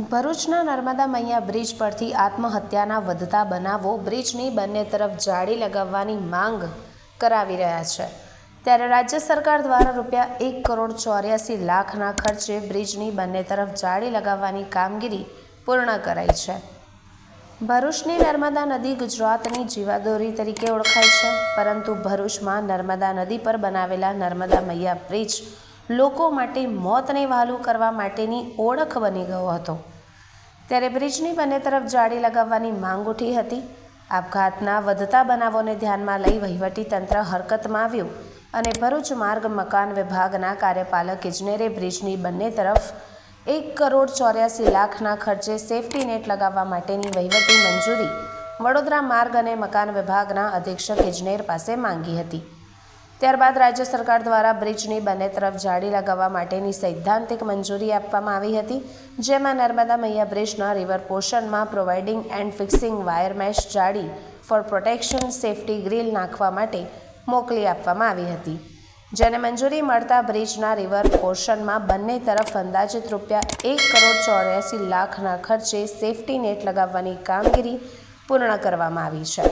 ભરૂચના નર્મદા મૈયા બ્રિજ પરથી આત્મહત્યાના વધતા બનાવો બ્રિજની બંને તરફ જાળી લગાવવાની માંગ કરાવી રહ્યા છે. ત્યારે રાજ્ય સરકાર દ્વારા રૂપિયા એક કરોડ ચોર્યાસી લાખના ખર્ચે બ્રિજની બંને તરફ જાળી લગાવવાની કામગીરી પૂર્ણ કરાઈ છે. ભરૂચની નર્મદા નદી ગુજરાતની જીવાદોરી તરીકે ઓળખાય છે, પરંતુ ભરૂચમાં નર્મદા નદી પર બનાવેલા નર્મદા મૈયા બ્રિજ લોકો માટે મોતને વહાલું કરવા માટેની ઓળખ બની ગયો હતો. ત્યારે બ્રિજની બંને તરફ જાળી લગાવવાની માંગ ઉઠી હતી. આપઘાતના વધતા બનાવોને ધ્યાનમાં લઈ વહીવટી તંત્ર હરકતમાં આવ્યું અને ભરૂચ માર્ગ મકાન વિભાગના કાર્યપાલક ઇજનેરે બ્રિજની બંને તરફ એક કરોડ ચોર્યાસી લાખના ખર્ચે સેફટી નેટ લગાવવા માટેની વહીવટી મંજૂરી વડોદરા માર્ગ અને મકાન વિભાગના અધિક્ષક ઇજનેર પાસે માંગી હતી. ત્યારબાદ રાજ્ય સરકાર દ્વારા બ્રિજની બંને તરફ જાળી લગાવવા માટેની સૈદ્ધાંતિક મંજૂરી આપવામાં આવી હતી, જેમાં નર્મદા મૈયા બ્રિજના river પોર્શનમાં providing and fixing wire mesh જાળી ફોર પ્રોટેક્શન સેફટી ગ્રીલ નાખવા માટે મોકલી આપવામાં આવી હતી. જેને મંજૂરી મળતા બ્રિજના રિવર પોર્શનમાં બંને તરફ અંદાજિત રૂપિયા એક કરોડ ચોર્યાસી લાખના ખર્ચે સેફટી નેટ લગાવવાની કામગીરી પૂર્ણ કરવામાં આવી છે.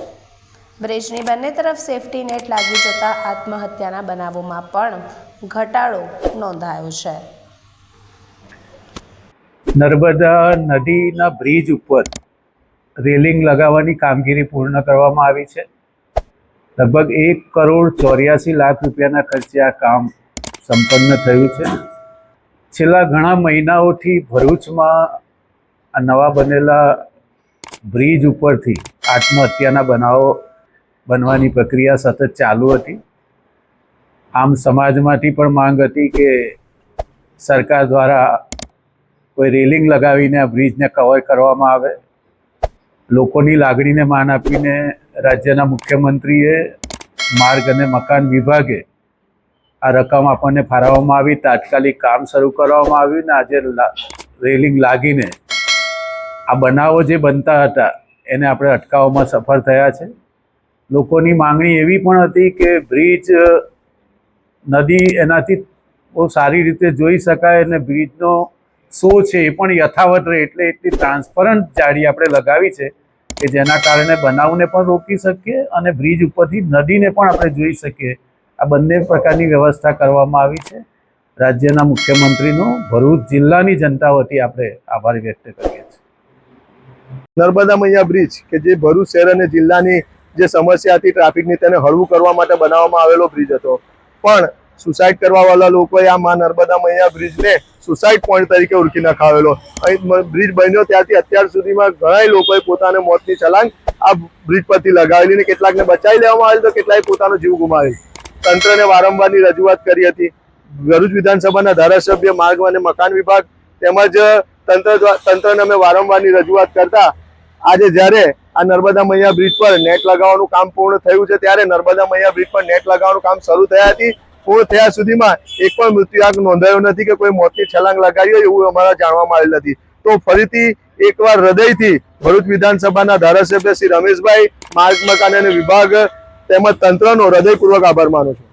બ્રિજની બંને તરફ સેફટી નેટ લાગી જતા આત્મહત્યાના બનાવોમાં પણ ઘટાડો નોંધાયો છે. નર્મદા નદીના બ્રિજ ઉપર રેલિંગ લગાવવાની કામગીરી પૂર્ણ કરવામાં આવી છે. લગભગ એક કરોડ ચોર્યાસી લાખ રૂપિયાના ખર્ચે આ કામ સંપન્ન થયું છે. છેલ્લા ઘણા મહિનાઓથી ભરૂચમાં આ નવા બનેલા બ્રિજ ઉપરથી આત્મહત્યાના બનાવો બનવાની પ્રક્રિયા સતત ચાલુ હતી. આમ સમાજમાંથી પણ માંગ હતી કે સરકાર દ્વારા કોઈ રેલિંગ લગાવીને આ બ્રિજને કવર કરવામાં આવે. લોકોની લાગણીને માન આપીને રાજ્યના મુખ્યમંત્રીએ માર્ગ અને મકાન વિભાગે આ રકમ આપણને ફાળવવામાં આવી, તાત્કાલિક કામ શરૂ કરવામાં આવ્યું ને આજે રેલિંગ લાગીને આ બનાવો જે બનતા હતા એને આપણે અટકાવવામાં સફળ થયા છે. લોકોની માંગણી એવી પણ હતી કે બ્રિજ નદી એનાથી બહુ સારી રીતે જોઈ શકાય અને બ્રિજનો શો છે એ પણ યથાવત રહે એટલે એટલી ટ્રાન્સપરન્ટ જાળી આપણે લગાવી છે કે જેના કારણે બનાવને પણ રોકી શકીએ અને બ્રિજ ઉપરથી નદીને પણ આપણે જોઈ શકીએ. આ બંને પ્રકારની વ્યવસ્થા કરવામાં આવી છે. રાજ્યના મુખ્યમંત્રીનો ભરૂચ જિલ્લાની જનતા વતી આપણે આભાર વ્યક્ત કરીએ છીએ. નર્મદા મૈયા બ્રિજ કે જે ભરૂચ શહેર અને જિલ્લાની જે સમસ્યા હતી ટ્રાફિકની તેને હળવું કરવા માટે બનાવવામાં આવેલો બ્રિજ હતો. પણ સુસાઇડ કરવાવાળા લોકોએ આ મા નર્મદા મૈયા બ્રિજને સુસાઇડ પોઈન્ટ તરીકે ઓળખી નખાવેલો. અહીં બ્રિજ બન્યો ત્યારથી અત્યાર સુધીમાં ઘણા લોકોએ પોતાને મોતની છલાંગ આ બ્રિજ પરથી લગાવેલી ને કેટલાકને બચાવી લેવામાં આવેલ તો કેટલાય પોતાનો જીવ ગુમાવેલ તંત્રને વારંવારની રજૂઆત કરી હતી. ભરૂચ વિધાનસભાના ધારાસભ્ય, માર્ગ અને મકાન વિભાગ તેમજ તંત્ર તંત્રને અમે વારંવારની રજૂઆત કરતા આજે જ્યારે આ નર્મદા મૈયા બ્રિજ પર નેટ લગાવવાનું કામ પૂર્ણ થયું છે, ત્યારે નર્મદા મૈયા બ્રિજ પર નેટ લગાવવાનું કામ શરૂ થયા હતી. પૂર્ણ થયા સુધીમાં એક પણ મૃત્યુઆંક નોંધાયો નથી કે કોઈ મોતની છલાંગ લગાવી હોય એવું અમારા જાણવામાં આવેલ નથી. તો ફરીથી એકવાર હૃદયથી ભરૂચ વિધાનસભાના ધારાસભ્ય શ્રી રમેશભાઈ, માર્ગ મકાન અને વિભાગ તેમજ તંત્રનો હૃદયપૂર્વક આભાર માનું છું.